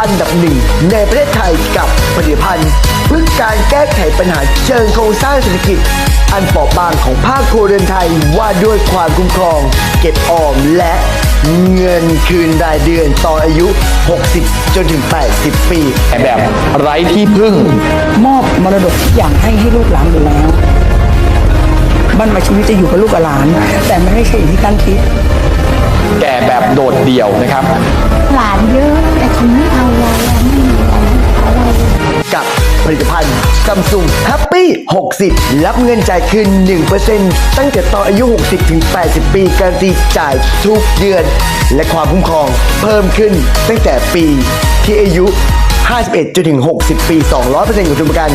อันดับหนึ่งในประเทศไทยกับผลิตภัณฑ์เพื่อการแก้ไขปัญหาเชิงโครงสร้างเศรษฐกิจ อันเปราะบางของภาคครัวเรือนไทยว่าด้วยความคุ้มครอง เก็บออมและเงินคืนรายเดือนต่ออายุ 60 จนถึง 80 ปีแบบไร้ที่พึ่ง มอบมรดกทุกอย่างให้ให้ลูกหลานอยู่แล้วบ้านปลายชีวิตจะอยู่กับลูกกับหลาน แต่มันไม่ใช่อย่างที่ท่านคิด แก่แบบโดดเดี่ยวนะครับ หลานเยอะแต่เขา ไม่เอาแล้วไม่มีเอาเรกับผลิตภัณฑ์ซัมซุงแฮปปี้60 รับเงินจ่ายคืน 1%ตั้งแต่ต่ออายุ 60 ถึง 80 ปี การันตีจ่ายทุกเดือน และความคุ้มครองเพิ่มขึ้นตั้งแต่ปีที่อายุ 51จนถึง 60 ปี 200%ของทุนประกัน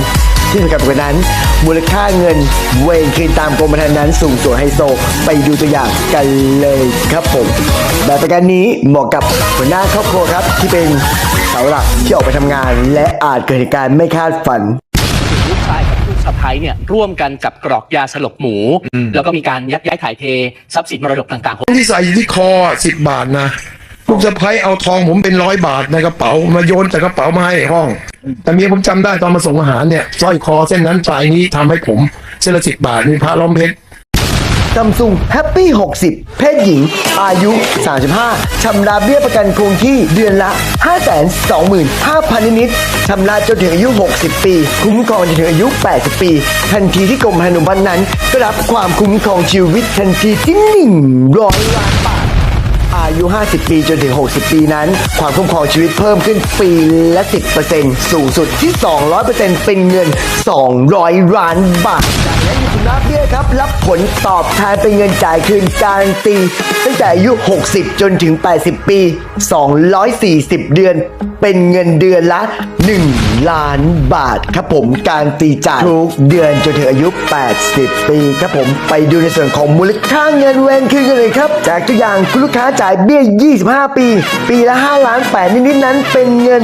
ที่สำคัญกว่านั้น มูลค่าเงินเวรคืนตามกรมธรรม์นั้นสูงส่วนไฮโซ ไปดูตัวอย่างกันเลยครับผม แบบประกันนี้เหมาะกับหัวหน้าครอบครัวครับ ที่เป็นเสาหลักที่ออกไปทำงาน และอาจเกิดเหตุการณ์ไม่คาดฝันลูกชายกับลูกสะใภ้เนี่ยร่วมกันจับกรอกยาสลบหมู แล้วก็มีการยักย้ายถ่ายเททรัพย์สินมรดกต่างๆ ที่ใส่อยู่ที่คอสิบบาทนะ ลูกสะพ้ยเอาทองผมเป็นร้อยบาทในกระเป๋ามาโยนจากกระเป๋ามาให้ห้อง แต่เมียผมจำได้ตอนมาส่งอาหารเนี่ยสร้อยคอเส้นนั้นปลายนี้ทำให้ผมเส้นละสิบบาทมีพระล้อมเพชรซัมซุงแฮปปี้60 เพศหญิง อายุ 35 ชำระเบี้ยประกันคงที่เดือนละ 525,000 นิด ชำระจนถึงอายุ 60 ปี คุ้มครองจนถึงอายุ 80 ปี ทันทีที่กรมธรรม์พันธ์นั้น ก็รับความคุ้มครองชีวิตทันทีที่ 100ล้านบาท อายุ 50 ปีจนถึง 60 ปีนั้น ความคุ้มครองชีวิตเพิ่มขึ้นปีละ 10%สูงสุดที่ 200%เป็นเงิน 200ล้านบาท จากนั้นคุณรับเบี้ยครับ รับผลตอบแทนเป็นเงินจ่ายคืนการนตีตั้งแต่อายุ 60 จนถึง 80 ปี 240 เดือน เป็นเงินเดือนละ 1 ล้านบาทครับผมการตีจ่ายทุกเดือนจนถึงอายุ 80 ปีครับผมไปดูในส่วนของมูลค่าเงินเวนคืนกันเลยครับจากตัวอย่างคุณลูกค้าจ่ายเบี้ย 25 ปี ปีละ 5 ล้าน8นิดๆนั้นเป็นเงิน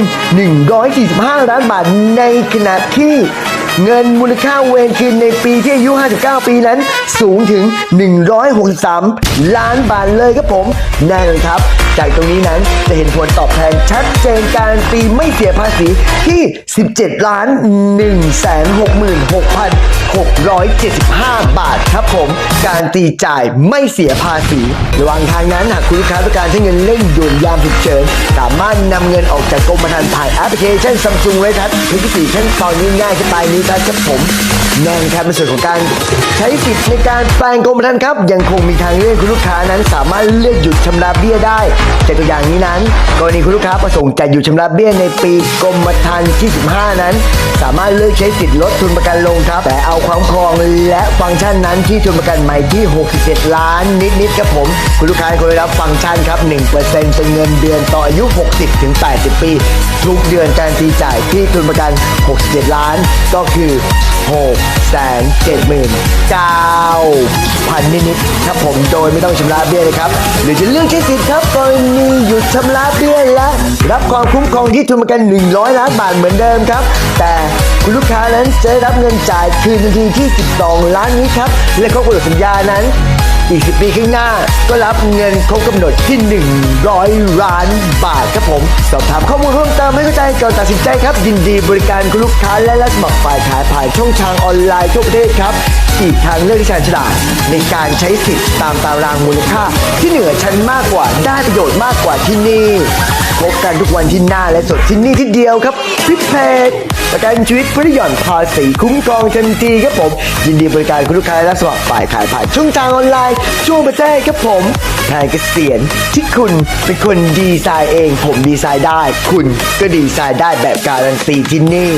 145 ล้านบาทในขณะที่ เงินมูลค่าเวรคืนในปีที่อายุ 59 ปีนั้น สูงถึง 163 ล้านบาทเลยครับผมแน่นอนครับ จากตรงนี้นั้นจะเห็นผลตอบแทนชัดเจนการันตีไม่เสียภาษีที่ 17 ล้าน 166,675 บาทครับผม การตีจ่ายไม่เสียภาษี ระหว่างทางนั้นหากคุณลูกค้าต้องการใช้เงินเร่งด่วนยามฉุกเฉินสามารถนำเงินออกจากกรมธรรม์ผ่านแอปพลิเคชัน Samsung เลยครับเพียงขั้นตอนง่ายๆสไตล์นี้ได้ครับผม น่นครับในส่วนของการใช้สิทธิ์ในการแปลงกรมธรรม์ครับ ยังคงมีทางเลือกคุณลูกค้านั้น สามารถเลือกหยุดชำระเบี้ยได้จากตัวอย่างนี้นั้น กรณีคุณลูกค้าประสงค์จะหยุดชำระเบี้ยในปีกรมธรรม์ที่ 15 นั้น สามารถเลือกใช้สิทธิ์ลดทุนประกันลงครับ แต่เอาความครองและฟังก์ชันนั้นที่ทุนประกันใหม่ที่ 67 ล้านนิดๆครับผม คุณลูกค้าควรได้รับฟังก์ชันครับ 1%เป็นเงินเดือนต่ออายุ 60ถึง80 ปี ทุกเดือนการตีจ่ายที่ทุนประกัน 67 ล้านก็คือ6แสนเจ็ดหมื่นเก้าพันนิดๆครับผมโดยไม่ต้องชำระเบี้ยเลยครับ หรือจะเลือกใช้สิทธิ์ครับกรณีหยุดชำระเบี้ยและ รับความคุ้มครองที่ทุนประกัน 100 ล้านบาทเหมือนเดิมครับ แต่คุณลูกค้านั้นจะได้รับเงินจ่ายคืนทันทีที่ 12 ล้านนี้ครับ และครบกำหนดสัญญานั้น อีก 10 ปีข้างหน้า ก็รับเงินครบกำหนดที่ 100 ล้านบาทครับผม สอบถามข้อมูลเพิ่มเติมให้เข้าใจก่อนตัดสินใจครับ ยินดีบริการคุณลูกค้าและรับสมัครฝ่ายขายผ่านช่องทางออนไลน์ทั่วประเทศครับ อีกทางเลือกที่ชาญฉลาดในการใช้สิทธิ์ตามตารางมูลค่า ที่เหนือชั้นมากกว่าได้ประโยชน์มากกว่าที่นี่พบกันทุกวันที่หน้าและสดที่นี่ที่เดียวครับพิเพจ ประกันชีวิตเพื่อหย่อนภาษีคุ้มครองทันทีครับผม ยินดีบริการคุณลูกค้าและสมัครฝ่ายขายผ่านช่องทางออนไลน์ช่วงประเทศครับผมแทนเกษียณที่คุณเป็นคนดีไซน์เอง ผมดีไซน์ได้ คุณก็ดีไซน์ได้แบบการันตีที่นี่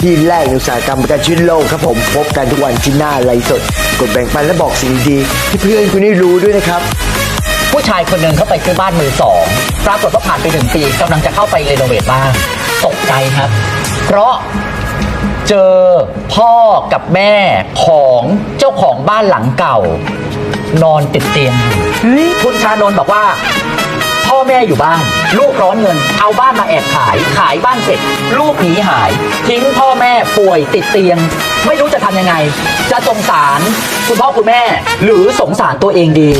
ที่แรกในอุตสาหกรรมประกันชีวิตโลกครับผมพบกันทุกวันที่หน้าไลฟ์สด กดแบ่งปันและบอกสิ่งดีที่เพื่อนคุณได้รู้ด้วยนะครับ ผู้ชายคนหนึ่งเข้าไปซื้อบ้านมือสองปรากฏว่าผ่านไปหนึ่งปีกำลังจะเข้าไปเรโนเวทบ้านตกใจครับ เพราะเจอพ่อกับแม่ของเจ้าของบ้านหลังเก่า นอนติดเตียงอยู่คุณชานนท์บอกว่า พ่อแม่อยู่บ้าน ลูกร้อนเงิน เอาบ้านมาแอบขายขายบ้านเสร็จ ลูกหนีหาย ทิ้งพ่อแม่ป่วยติดเตียง ไม่รู้จะทำยังไง จะสงสารคุณพ่อคุณแม่ หรือสงสารตัวเองดี